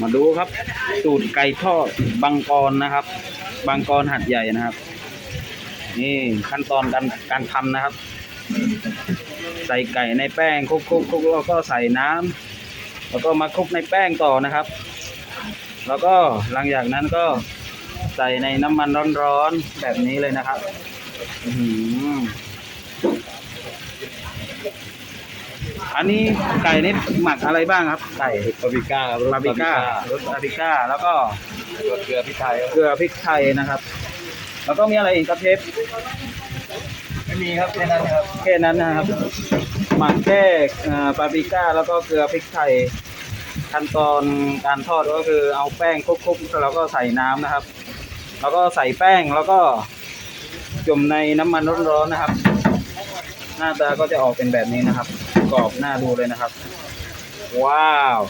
มาดูครับ สูตรไก่ทอดบางกรนะครับ บางกรหัดใหญ่นะครับ นี่ขั้นตอนการการทำนะครับ ใส่ไก่ในแป้งคลุกคลุกคลุกแล้วก็ใส่น้ำแล้วก็มาคลุกในแป้งต่อนะครับ แล้วก็หลังจากนั้นก็ใส่ในน้ำมันร้อนๆแบบนี้เลยนะครับ อื อหืออันนี้ไก่นี่หมักอะไรบ้างครับ ไก่บาร์บีก้าครับบาร์บีก้ารสบาร์บีก้า แล้วก็ตัวเกลือพริกไทยครับเกลือพริกไทยนะครับ แล้วก็มีอะไรอีกครับเชฟไม่มีครับแค่นั้นครับแค่นั้นนะครับ หมักแค่เอ่อบาร์บีก้าแล้วก็เกลือพริกไทย ขั้นตอนการทอดก็คือเอาแป้งคลุกๆแล้วก็ใส่น้ำนะครับ แล้วก็ใส่แป้งแล้วก็จุ่มในน้ำมันร้อนๆนะครับห น้าตาก็จะออกเป็นแบบนี้นะครับ กรอบหน้าดูเลยนะครับ ว้าว